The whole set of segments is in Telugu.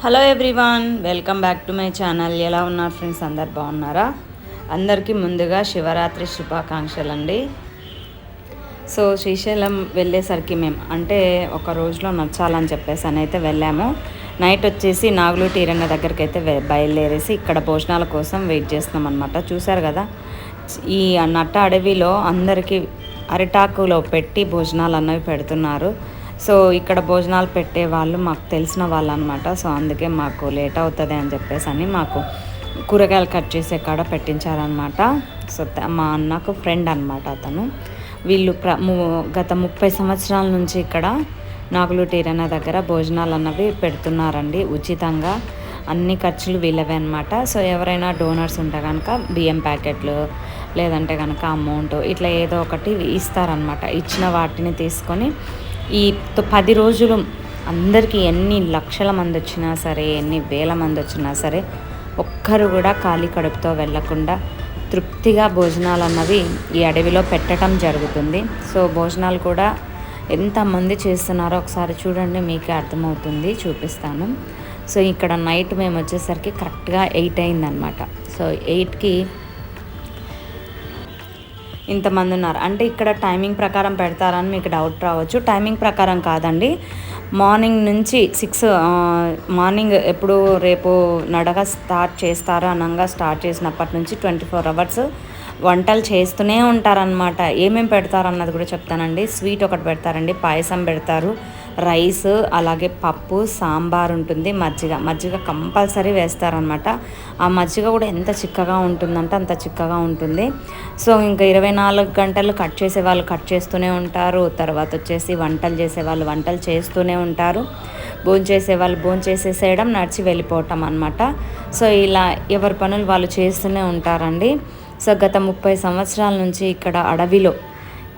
Hello everyone welcome back to my channel ఎలా ఉన్నారు ఫ్రెండ్స్ అందరు బాగున్నారా? అందరికీ ముందుగా శివరాత్రి శుభాకాంక్షలు అండి సో శ్రీశైలం వెళ్ళేసరికి మేము అంటే ఒక రోజులో నచ్చాలని చెప్పేసి అని అయితే వెళ్ళాము. నైట్ వచ్చేసి నాగులు టీరన్న దగ్గరికి అయితే బయలుదేరేసి ఇక్కడ భోజనాల కోసం వెయిట్ చేస్తున్నాం అనమాట చూసారు కదా? ఈ నట్ట అడవిలో అందరికీ అరిటాకులో పెట్టి భోజనాలు అన్నవి పెడుతున్నారు. సో ఇక్కడ భోజనాలు పెట్టే వాళ్ళు మాకు తెలిసిన వాళ్ళు అనమాట సో అందుకే మాకు లేట్ అవుతుంది అని చెప్పేసి అని మాకు కూరగాయలు కట్ చేసే కాడ పెట్టించారనమాట సో మా అన్నకు ఫ్రెండ్ అనమాట అతను. వీళ్ళు ప్ర గత ముప్పై సంవత్సరాల నుంచి ఇక్కడ నాగులు టీరన్న దగ్గర భోజనాలు అన్నవి పెడుతున్నారండి. ఉచితంగా అన్ని ఖర్చులు వీళ్ళవే అనమాట సో ఎవరైనా డోనర్స్ ఉంటే కనుక బియ్యం ప్యాకెట్లు లేదంటే కనుక అమౌంట్ ఇట్లా ఏదో ఒకటి ఇస్తారనమాట ఇచ్చిన వాటిని తీసుకొని ఈ పది రోజులు అందరికీ ఎన్ని లక్షల మంది వచ్చినా సరే ఎన్ని వేల మంది వచ్చినా సరే ఒక్కరు కూడా ఖాళీ కడుపుతో వెళ్ళకుండా తృప్తిగా భోజనాలు అన్నవి ఈ అడవిలో పెట్టడం జరుగుతుంది. సో భోజనాలు కూడా ఎంతమంది చేస్తున్నారో ఒకసారి చూడండి మీకే అర్థమవుతుంది చూపిస్తాను. సో ఇక్కడ నైట్ మేము వచ్చేసరికి కరెక్ట్గా ఎయిట్ అయిందనమాట సో ఎయిట్కి ఇంతమంది ఉన్నారు. అంటే ఇక్కడ టైమింగ్ ప్రకారం పెడతారని మీకు డౌట్ రావచ్చు. టైమింగ్ ప్రకారం కాదండి. మార్నింగ్ నుంచి సిక్స్ మార్నింగ్ ఎప్పుడు రేపు నడక స్టార్ట్ చేస్తారు అనంగా స్టార్ట్ చేసినప్పటి నుంచి ట్వంటీ ఫోర్ అవర్స్ వంటలు చేస్తూనే ఉంటారనమాట ఏమేమి పెడతారన్నది కూడా చెప్తానండి. స్వీట్ ఒకటి పెడతారండి. పాయసం పెడతారు. రైస్ అలాగే పప్పు సాంబార్ ఉంటుంది మజ్జిగ. మజ్జిగ కంపల్సరీ వేస్తారనమాట ఆ మజ్జిగ కూడా ఎంత చిక్కగా ఉంటుందంటే అంత చిక్కగా ఉంటుంది. సో ఇంకా ఇరవై నాలుగు గంటలు కట్ చేసే వాళ్ళు కట్ చేస్తూనే ఉంటారు. తర్వాత వచ్చేసి వంటలు చేసే వాళ్ళు వంటలు చేస్తూనే ఉంటారు. భోంచేసే వాళ్ళు భోంచేసేసేయడం నడిచి వెళ్ళిపోవటం అనమాట సో ఇలా ఎవరి పనులు వాళ్ళు చేస్తూనే ఉంటారండి. సో గత ముప్పై సంవత్సరాల నుంచి ఇక్కడ అడవిలో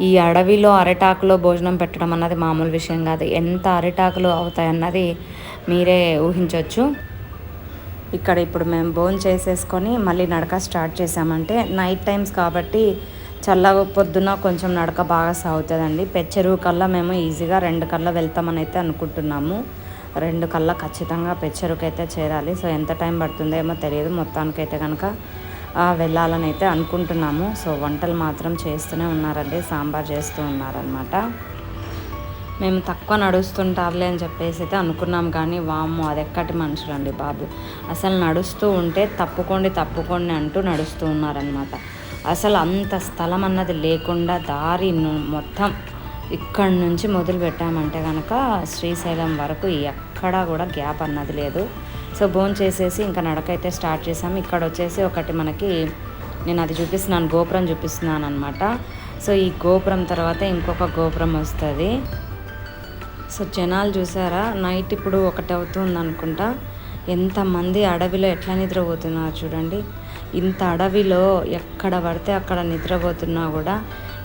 ఈ అడవిలో అరిటాకులో భోజనం పెట్టడం అన్నది మామూలు విషయం కాదు. ఎంత అరిటాకులు అవుతాయన్నది మీరే ఊహించవచ్చు ఇక్కడ ఇప్పుడు మేము భోజనం చేసేసుకొని మళ్ళీ నడక స్టార్ట్ చేసామంటే నైట్ టైమ్స్ కాబట్టి చల్లగా పొద్దున కొంచెం నడక బాగా సాగుతుందండి. పెచ్చెరువు కల్లా మేము ఈజీగా రెండు కల్లా వెళ్తామని అయితే అనుకుంటున్నాము. రెండు కల్లా ఖచ్చితంగా పెచ్చెరువుకి అయితే చేరాలి. సో ఎంత టైం పడుతుందో ఏమో తెలియదు. మొత్తానికైతే కనుక వెళ్ళాలని అయితే అనుకుంటున్నాము. సో వంటలు మాత్రం చేస్తూనే ఉన్నారండి. సాంబార్ చేస్తూ ఉన్నారనమాట మేము తక్కువ నడుస్తుంటారులే అని చెప్పేసి అయితే అనుకున్నాం. కానీ వాము అది ఎక్కటి మనుషులండి బాబు. అసలు నడుస్తూ ఉంటే తప్పుకోండి తప్పుకోండి అంటూ నడుస్తూ ఉన్నారనమాట అసలు అంత స్థలం అన్నది లేకుండా దారి మొత్తం ఇక్కడి నుంచి మొదలు పెట్టామంటే కనుక శ్రీశైలం వరకు ఎక్కడా కూడా గ్యాప్ అన్నది లేదు. సో బోన్ చేసేసి ఇంకా నడకైతే స్టార్ట్ చేసాము. ఇక్కడ వచ్చేసి ఒకటి మనకి నేను అది చూపిస్తున్నాను గోపురం చూపిస్తున్నాను అనమాట సో ఈ గోపురం తర్వాత ఇంకొక గోపురం వస్తుంది. సో జనాలు చూసారా నైట్ ఇప్పుడు ఒకటి అవుతుంది అనుకుంటా ఎంతమంది అడవిలో ఎట్లా నిద్రపోతున్నారు చూడండి. ఇంత అడవిలో ఎక్కడ పడితే అక్కడ నిద్రపోతున్నా కూడా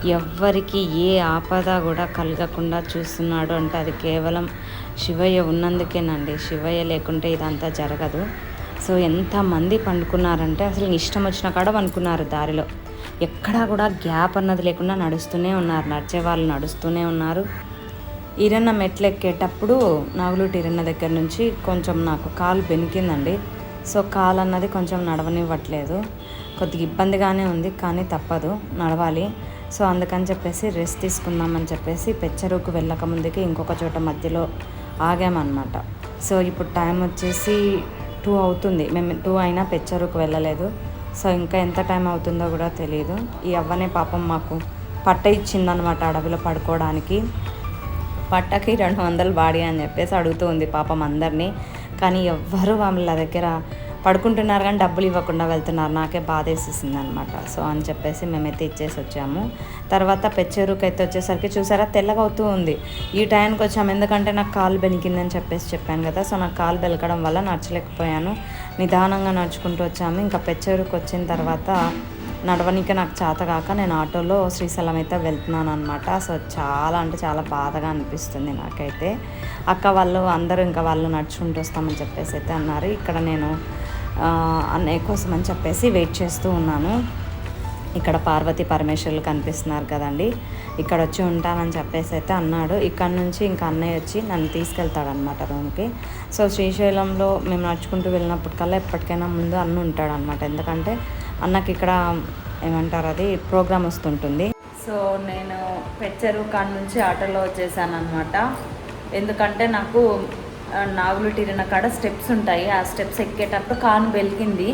ఎవ్వరికి ఏ ఆపద కూడా కలగకుండా చూస్తున్నాడు అంటే అది కేవలం శివయ్య ఉన్నందుకేనండి. శివయ్య లేకుంటే ఇదంతా జరగదు. సో ఎంతమంది పండుకున్నారంటే అసలు ఇష్టం వచ్చిన కాడ పండుకున్నారు దారిలో. ఎక్కడా కూడా గ్యాప్ అన్నది లేకుండా నడుస్తూనే ఉన్నారు. నడిచే వాళ్ళు నడుస్తూనే ఉన్నారు. ఈరన్న మెట్లు ఎక్కేటప్పుడు నాగులూటి ఈరన్న దగ్గర నుంచి కొంచెం నాకు కాలు బెనికిందండి. సో కాలు అన్నది కొంచెం నడవనివ్వట్లేదు. కొద్దిగా ఇబ్బందిగానే ఉంది కానీ తప్పదు. నడవాలి. సో అందుకని చెప్పేసి రెస్ట్ తీసుకుందామని చెప్పేసి పెచ్చరుకు వెళ్ళక ముందుకి ఇంకొక చోట మధ్యలో ఆగామన్నమాట. సో ఇప్పుడు టైం వచ్చేసి టూ అవుతుంది. మేము టూ అయినా పెచ్చరుకు వెళ్ళలేదు. సో ఇంకా ఎంత టైం అవుతుందో కూడా తెలియదు ఈ అవ్వనే పాపం మాకు పట్ట ఇచ్చిందనమాట అడవిలో పడుకోవడానికి. పట్టకి రెండు వందలు బాడీ అని చెప్పేసి అడుగుతూ ఉంది పాపం అందరినీ. కానీ ఎవ్వరు వాళ్ళ దగ్గర పడుకుంటున్నారు కానీ డబ్బులు ఇవ్వకుండా వెళ్తున్నారు. నాకే బాధ వేసేసింది అనమాట సో అని చెప్పేసి మేమైతే ఇచ్చేసి వచ్చాము. తర్వాత పెచ్చేరుకు అయితే వచ్చేసరికి చూసారా తెల్లగా అవుతూ ఉంది. ఈ టైంకి వచ్చాము. ఎందుకంటే నాకు కాలు బెనికిందని చెప్పేసి చెప్పాను కదా. సో నాకు కాలు బెలకడం వల్ల నడచలేకపోయాను. నిదానంగా నడుచుకుంటూ వచ్చాము. ఇంకా పెచ్చేరుకు వచ్చిన తర్వాత నడవనికి నాకు చేత కాక నేను ఆటోలో శ్రీశైలం అయితే వెళ్తున్నాను అనమాట సో చాలా అంటే చాలా బాధగా అనిపిస్తుంది నాకైతే. అక్క వాళ్ళు అందరూ ఇంకా వాళ్ళు నడుచుకుంటూ వస్తామని చెప్పేసి అయితే అన్నారు. ఇక్కడ నేను అన్నయ్య కోసం అని చెప్పేసి వెయిట్ చేస్తూ ఉన్నాను. ఇక్కడ పార్వతి పరమేశ్వర్లు కనిపిస్తున్నారు కదండి. ఇక్కడ వచ్చి ఉంటానని చెప్పేసి అయితే అన్నాడు. ఇక్కడ నుంచి ఇంకా అన్నయ్య వచ్చి నన్ను తీసుకెళ్తాడనమాట రూమ్కి. సో శ్రీశైలంలో మేము నడుచుకుంటూ వెళ్ళినప్పటికల్లా ఎప్పటికైనా ముందు అన్న ఉంటాడనమాట ఎందుకంటే అన్నకి ఇక్కడ ఏమంటారు అది ప్రోగ్రామ్ వస్తుంటుంది. సో నేను పెచ్చరు కాడ నుంచి ఆటోలో వచ్చేసాను అనమాట ఎందుకంటే నాకు నాగులు తీరిన కాడ స్టెప్స్ ఉంటాయి. ఆ స్టెప్స్ ఎక్కేటప్పుడు కాలు బెలికింది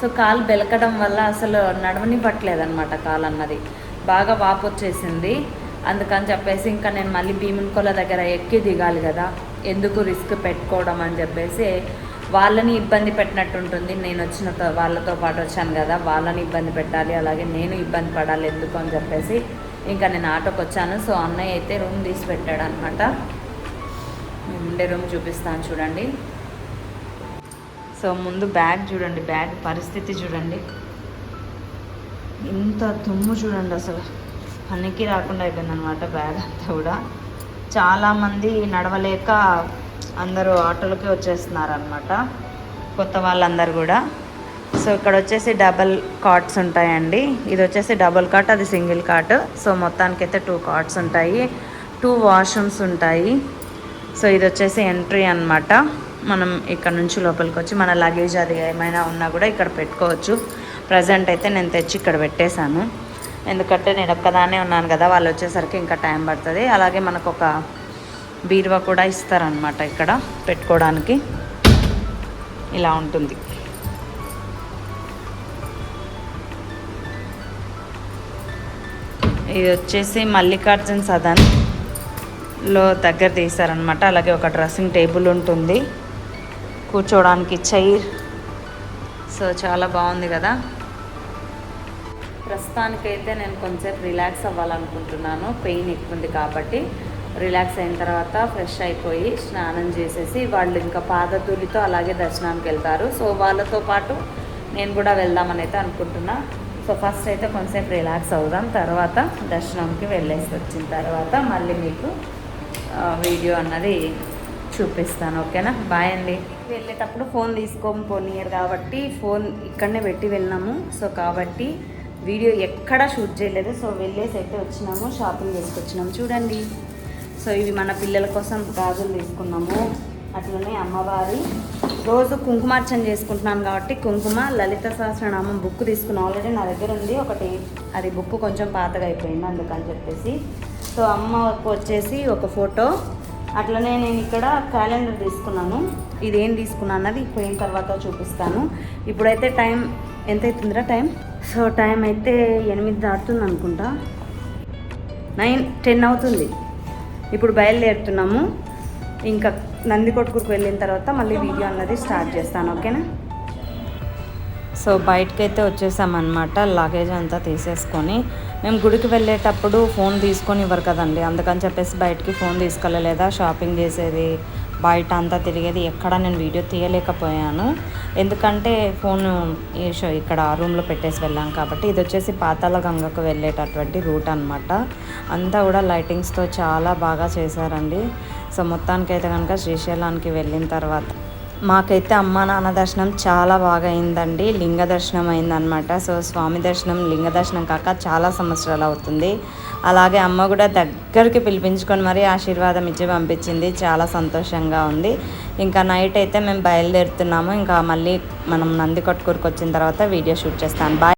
సో కాలు బెలకడం వల్ల అసలు నడవని పట్టలేదనమాట కాలు అన్నది. బాగా వాపు వచ్చేసింది. అందుకని చెప్పేసి ఇంకా నేను మళ్ళీ భీముని కొల దగ్గర ఎక్కి దిగాలి కదా. ఎందుకు రిస్క్ పెట్టుకోవడం అని చెప్పేసి వాళ్ళని ఇబ్బంది పెట్టినట్టు ఉంటుంది. నేను వచ్చిన వాళ్ళతో పాటు వచ్చాను కదా. వాళ్ళని ఇబ్బంది పెట్టాలి. అలాగే నేను ఇబ్బంది పడాలి. ఎందుకు అని చెప్పేసి ఇంకా నేను ఆటోకి వచ్చాను సో అన్నయ్య అయితే రూమ్ తీసి పెట్టాడు అనమాట ఉండే రూమ్ చూపిస్తాను చూడండి. సో ముందు బ్యాగ్ చూడండి బ్యాగ్ పరిస్థితి చూడండి. ఇంత తుమ్ము చూడండి అసలు. పనికి రాకుండా అయిపోయింది అనమాట బ్యాగ్ అంతా కూడా. చాలామంది నడవలేక అందరూ ఆటోలకి వచ్చేస్తున్నారు అనమాట కొత్త వాళ్ళందరూ కూడా. సో ఇక్కడ వచ్చేసి డబల్ కార్ట్స్ ఉంటాయండి. ఇది వచ్చేసి డబుల్ కార్ట్ అది సింగిల్ కార్ట్ సో మొత్తానికి అయితే టూ కార్ట్స్ ఉంటాయి. టూ వాష్రూమ్స్ ఉంటాయి. సో ఇది వచ్చేసి ఎంట్రీ అనమాట మనం ఇక్కడ నుంచి లోపలికి వచ్చి మన లగేజ్ అది ఏమైనా ఉన్నా కూడా ఇక్కడ పెట్టుకోవచ్చు. ప్రజెంట్ అయితే నేను తెచ్చి ఇక్కడ పెట్టేశాను. ఎందుకంటే నేను ఒక్కదానే ఉన్నాను కదా వాళ్ళు వచ్చేసరికి ఇంకా టైం పడుతుంది. అలాగే మనకు ఒక బీరువా కూడా ఇస్తారనమాట ఇక్కడ పెట్టుకోవడానికి. ఇలా ఉంటుంది. ఇది వచ్చేసి మల్లికార్జున్ సదన్. లో దగ్గర తీశారనమాట అలాగే ఒక డ్రెస్సింగ్ టేబుల్ ఉంటుంది. కూర్చోవడానికి చైర్. సో చాలా బాగుంది కదా. ప్రస్తుతానికైతే నేను కొంచెంసేపు రిలాక్స్ అవ్వాలనుకుంటున్నాను. పెయిన్ ఎక్కువ ఉంది కాబట్టి. రిలాక్స్ అయిన తర్వాత ఫ్రెష్ అయిపోయి స్నానం చేసేసి వాళ్ళు ఇంకా పాదతూలితో అలాగే దర్శనానికి వెళ్తారు. సో వాళ్ళతో పాటు నేను కూడా వెళ్దామని అయితే అనుకుంటున్నా. సో ఫస్ట్ అయితే కొంచెంసేపు రిలాక్స్ అవుదాం. తర్వాత దర్శనంకి వెళ్ళేసి వచ్చిన తర్వాత మళ్ళీ మీకు వీడియో అన్నది చూపిస్తాను ఓకేనా? బాయ్ అండి. వెళ్ళేటప్పుడు ఫోన్ తీసుకోము పోనీయరు కాబట్టి ఫోన్ ఇక్కడనే పెట్టి వెళ్ళినాము. సో కాబట్టి వీడియో ఎక్కడా షూట్ చేయలేదు. సో వెళ్ళేసి అయితే వచ్చినాము షాపింగ్ చేసుకొచ్చినాము. చూడండి. సో ఇవి మన పిల్లల కోసం గాజులు తీసుకున్నాము. అట్లనే అమ్మవారి రోజు కుంకుమార్చన చేసుకుంటున్నాను కాబట్టి కుంకుమ లలిత సహస్రనామం బుక్ తీసుకున్నాను ఆల్రెడీ నా దగ్గర ఉంది. ఒకటి అది బుక్ కొంచెం పాతగా అయిపోయింది అందుకని చెప్పేసి. సో అమ్మకు వచ్చేసి ఒక ఫోటో. అట్లనే నేను ఇక్కడ క్యాలెండర్ తీసుకున్నాను. ఇది ఏం తీసుకున్నాను అన్నది పోయిన తర్వాత చూపిస్తాను. ఇప్పుడైతే టైం ఎంత అవుతుందిరా టైం? సో టైం అయితే ఎనిమిది దాటుతుంది అనుకుంటా. నైన్ టెన్ అవుతుంది. ఇప్పుడు బయలుదేరుతున్నాము. ఇంకా నందికొట్టుకు వెళ్ళిన తర్వాత మళ్ళీ వీడియో అన్నది స్టార్ట్ చేస్తాను ఓకేనా? సో బయటకైతే అయితే వచ్చేసామన్నమాట లగేజ్ అంతా తీసేసుకొని. మేము గుడికి వెళ్ళేటప్పుడు ఫోన్ తీసుకొని ఇవ్వరు కదండి. అందుకని చెప్పేసి బయటికి ఫోన్ తీసుకెళ్ళలేదా? షాపింగ్ చేసేది బయట అంతా తిరిగేది ఎక్కడ నేను వీడియో తీయలేకపోయాను. ఎందుకంటే ఫోన్ ఇక్కడ రూమ్లో పెట్టేసి వెళ్ళాం కాబట్టి ఇది వచ్చేసి పాతాల గంగకు వెళ్ళేటటువంటి రూట్ అనమాట అంతా కూడా లైటింగ్స్తో చాలా బాగా చేశారండి. సో మొత్తానికి అయితే కనుక శ్రీశైలానికి వెళ్ళిన తర్వాత మాకైతే అమ్మ నాన్న దర్శనం చాలా బాగా అయిందండి లింగ దర్శనం అయిందనమాట సో స్వామి దర్శనం లింగ దర్శనం కాక చాలా సంవత్సరాలు అవుతుంది. అలాగే అమ్మ కూడా దగ్గరికి పిలిపించుకొని మరీ ఆశీర్వాదం ఇచ్చి పంపించింది. చాలా సంతోషంగా ఉంది. ఇంకా నైట్ అయితే మేము బయలుదేరుతున్నాము. ఇంకా మళ్ళీ మనం నంది కొట్టుకూరుకు వచ్చిన తర్వాత వీడియో షూట్ చేస్తాను. బాయ్.